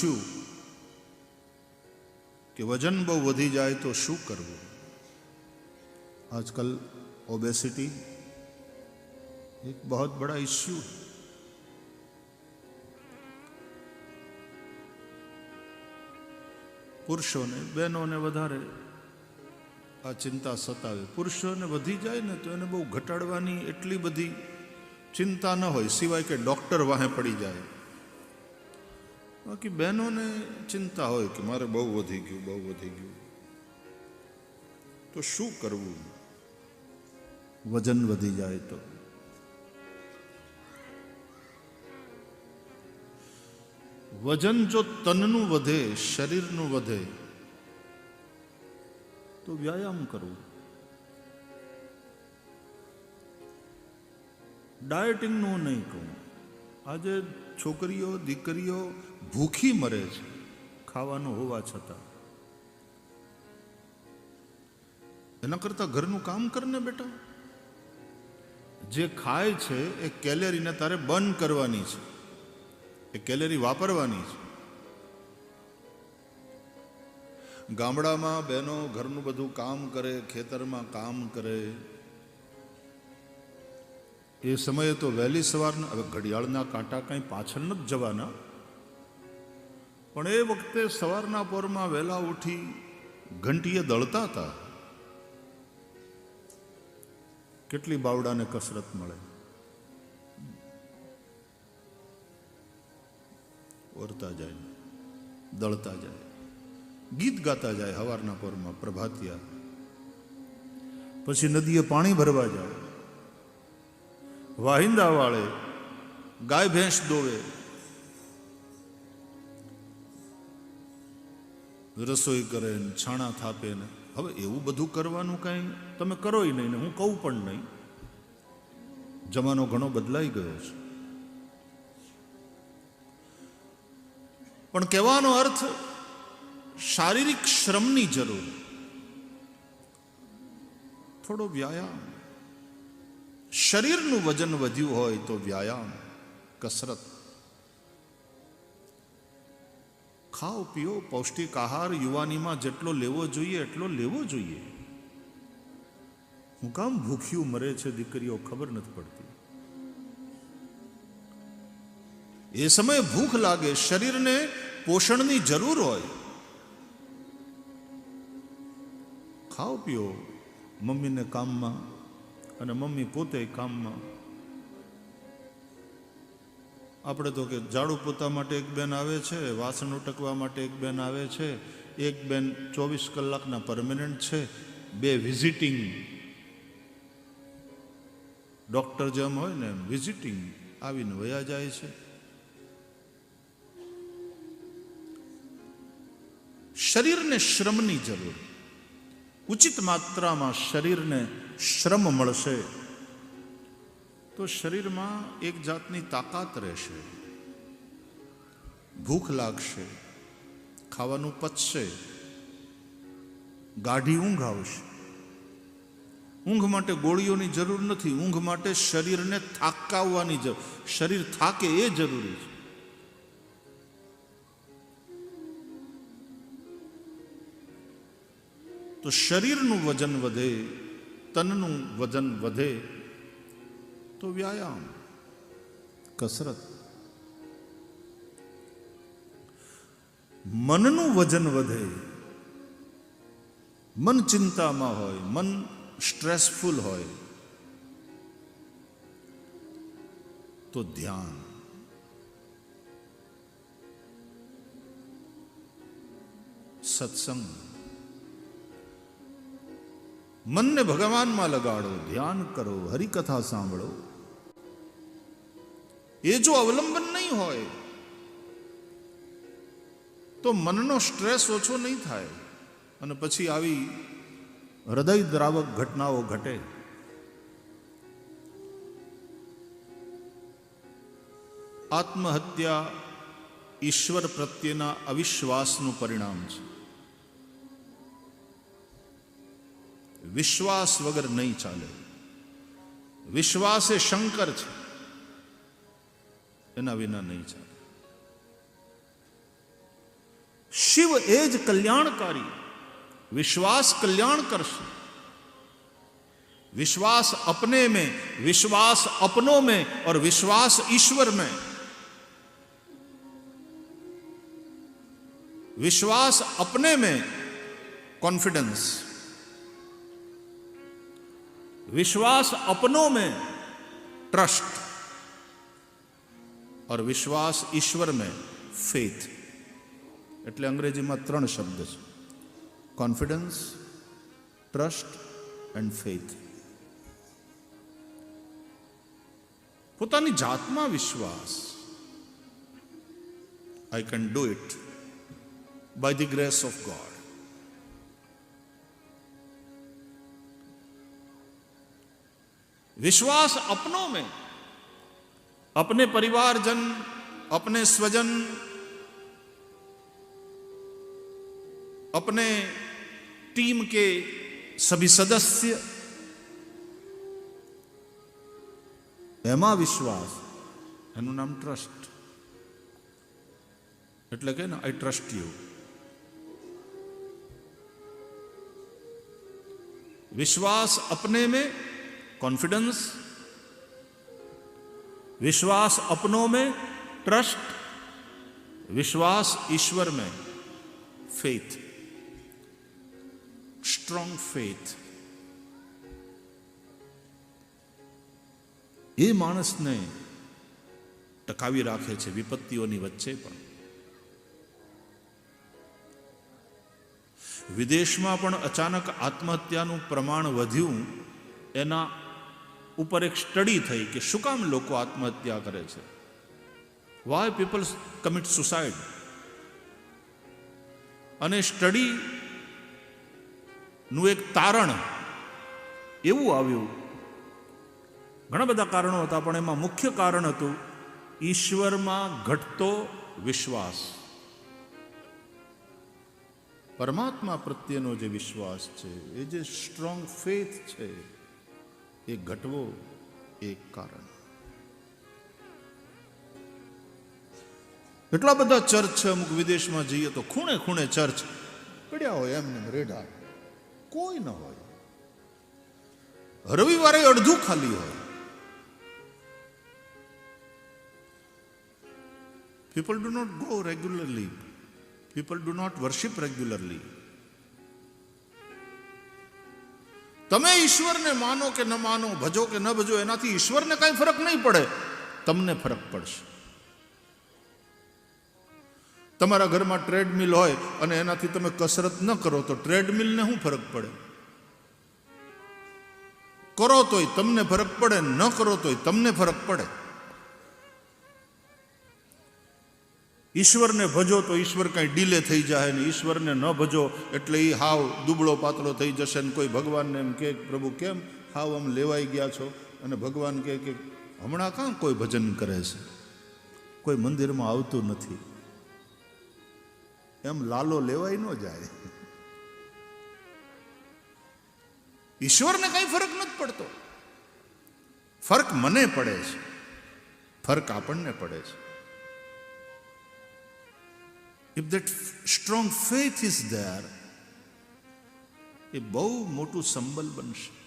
પૂછ્યું કે વજન બહુ વધી જાય તો શું કરવું? આજકાલ ઓબેસિટી એક બહુ બડા ઇશ્યુ પુરુષોને, બહેનોને વધારે આ ચિંતા સતાવે. પુરુષોને વધી જાય ને તો એને બહુ ઘટાડવાની એટલી બધી ચિંતા ન હોય, સિવાય કે ડૉક્ટર વાહે પડી જાય. બાકી બહેનોને ચિંતા હોય કે મારે બહુ વધી ગયું, બહુ વધી ગયું. તો શું કરવું? વજન વધી જાય તો. વજન જો તનનું વધે, શરીરનું વધે, તો વ્યાયામ કરવું. ડાયટિંગનું નહીં કહું. આજે છોકરીઓ, દીકરીઓ ભૂખી મરે છે, ખાવાનું હોવા છતાં. એના કરતાં ઘરનું કામ કરને બેટા. જે ખાય છે એ કેલેરીને તારે બંધ કરવાની છે. એ કેલેરી વાપરવાની છે. ગામડામાં બહેનો ઘરનું બધું કામ કરે, ખેતરમાં કામ કરે એ સમયે તો વહેલી સવારના, હવે ઘડિયાળના કાંટા કંઈ પાછળ નથી જવાના. પણ એ વખતે સવારના પોરમાં વહેલા ઉઠી ઘંટીએ દળતા હતા. કેટલી બાવડાને કસરત મળે. ઓરતા જાય, દળતા જાય, ગીત ગાતા જાય હવારના પોરમાં પ્રભાતિયા. પછી નદીએ પાણી ભરવા જાય. વાહિંદા વાળે ગાય ભેંસ દોવે રસોઈ કરે ને છાણા થાપે ને. હવે એવું બધું કરવાનું કાંઈ તમે કરોય નહીં ને હું કહું પણ નહીં. જમાનો ઘણો બદલાઈ ગયો છે. પણ કહેવાનો અર્થ, શારીરિક શ્રમની જરૂર. થોડો વ્યાયામ. શરીરનું વજન વધ્યું હોય તો વ્યાયામ, કસરત. ખાઓ, પીઓ, પૌષ્ટિક આહાર યુવાનીમાં જેટલો લેવો જોઈએ, એટલો લેવો જોઈએ. હું કામ ભૂખ્યું મરે છે દીકરીઓ, ખબર નથી પડતી. એ સમયે ભૂખ લાગે, શરીરને પોષણની જરૂર હોય. ખાઓ, પીઓ, મમ્મીને કામમાં અને મમ્મી પોતે કામમાં. આપણે તો કે ઝાડુ પોતા માટે એક બેન આવે છે, વાસણ ઉટકવા માટે એક બેન આવે છે, એક બેન ચોવીસ કલાકના પરમેનન્ટ છે, બે વિઝિટિંગ ડૉક્ટર જેમ હોય ને વિઝિટિંગ આવીને વયા જાય છે. શરીરને શ્રમની જરૂર. ઉચિત માત્રામાં શરીરને શ્રમ મળશે, તો શરીરમાં એક જાતની તાકાત રહેશે. ભૂખ લાગશે, ખાવાનું પચશે, ગાઢી ઊંઘ આવશે. ઊંઘ માટે ગોળીઓની જરૂર નથી, ઊંઘ માટે શરીરને થાકાવવાની જરૂર શરીર થાકે એ જરૂરી છે. તો શરીરનું વજન વધે, તનનું વજન વધે, તો વ્યાયામ, કસરત. મનનું વજન વધે, મન ચિંતામાં હોય, મન સ્ટ્રેસફુલ હોય, તો ધ્યાન. સત્સંગ. મનને ભગવાનમાં લગાડો, ધ્યાન કરો, હરિકથા સાંભળો. એ જો અવલંબન નહીં હોય, તો મનનો સ્ટ્રેસ ઓછો નહીં થાય અને પછી આવી હૃદય દ્રાવક ઘટનાઓ ઘટે. આત્મહત્યા ઈશ્વર પ્રત્યેના અવિશ્વાસનું પરિણામ છે. विश्वास वगर नहीं चाले। विश्वास है शंकर छे एना विना नहीं चाले। शिव एज कल्याणकारी, विश्वास कल्याण कर से। विश्वास अपने में, विश्वास अपनों में और विश्वास ईश्वर में। विश्वास अपने में कॉन्फिडेंस विश्वास अपनों में ट्रस्ट और विश्वास ईश्वर में फेथ એટલે અંગ્રેજીમાં ત્રણ શબ્દ છે કોન્ફિડન્સ ટ્રસ્ટ એન્ડ ફેથ પોતાની જાતમાં વિશ્વાસ I can do it by the grace of God विश्वास अपनों में अपने परिवारजन अपने स्वजन अपने टीम के सभी सदस्य એમાં વિશ્વાસ એનું નામ ટ્રસ્ટ એટલે કે ને આઈ ટ્રસ્ટ યુ विश्वास अपने में कॉन्फिडेंस विश्वास अपनों में ट्रस्ट विश्वास ईश्वर में फेथ સ્ટ્રોંગ ફેથ એ માણસને ટકાવી રાખે છે વિપત્તિઓની વચ્ચે પણ વિદેશમાં પણ અચાનક આત્મહત્યાનું પ્રમાણ વધ્યું એના ઉપર એક સ્ટડી થઈ કે શું કામ લોકો આત્મહત્યા કરે છે? વાય પીપલ કમિટ સુસાઇડ અને સ્ટડી નું એક તારણ એવું આવ્યું. ઘણા બધા કારણો હતા, પણ એમાં મુખ્ય કારણ હતું, ઈશ્વરમાં ઘટતો વિશ્વાસ. પરમાત્મા પ્રત્યેનો જે વિશ્વાસ છે, એ જે સ્ટ્રોંગ ફેથ છે એ ઘટવો એક કારણ. એટલા બધા ચર્ચ છે, અમુક વિદેશમાં જઈએ તો ખૂણે ખૂણે ચર્ચ પડ્યા હોય, એમને રેઢા કોઈ ન હોય. રવિવારે અડધું ખાલી હોય. People do not go regularly people do not worship regularly તમે ઈશ્વરને માનો કે ન માનો, ભજો કે ન ભજો, એનાથી ઈશ્વરને કાંઈ ફરક નહીં પડે. તમને ફરક પડશે. તમારા ઘરમાં ટ્રેડમિલ હોય અને એનાથી તમે કસરત ન કરો, તો ટ્રેડમિલને શું ફરક પડે? કરો તોય, તમને ફરક પડે, ન કરો તોય, તમને ફરક પડે. ઈશ્વરને ભજો તો ઈશ્વર કાંઈ ડીલે થઈ જાય ને ઈશ્વરને ન ભજો એટલે એ હાવ દુબળો પાતળો થઈ જશે ને કોઈ ભગવાનને એમ કે, પ્રભુ, કેમ હાવ આમ લેવાઈ ગયા છો? અને ભગવાન કહે કે, હમણાં કાં કોઈ ભજન કરે છે? કોઈ મંદિરમાં આવતું નથી. એમ લાલો લેવાય ન જાય. ઈશ્વરને કઈ ફરક નથી પડતો. ફરક મને પડે છે. ફરક આપણને પડે છે. If that strong faith is there એ બહુ મોટું સંબલ બનશે.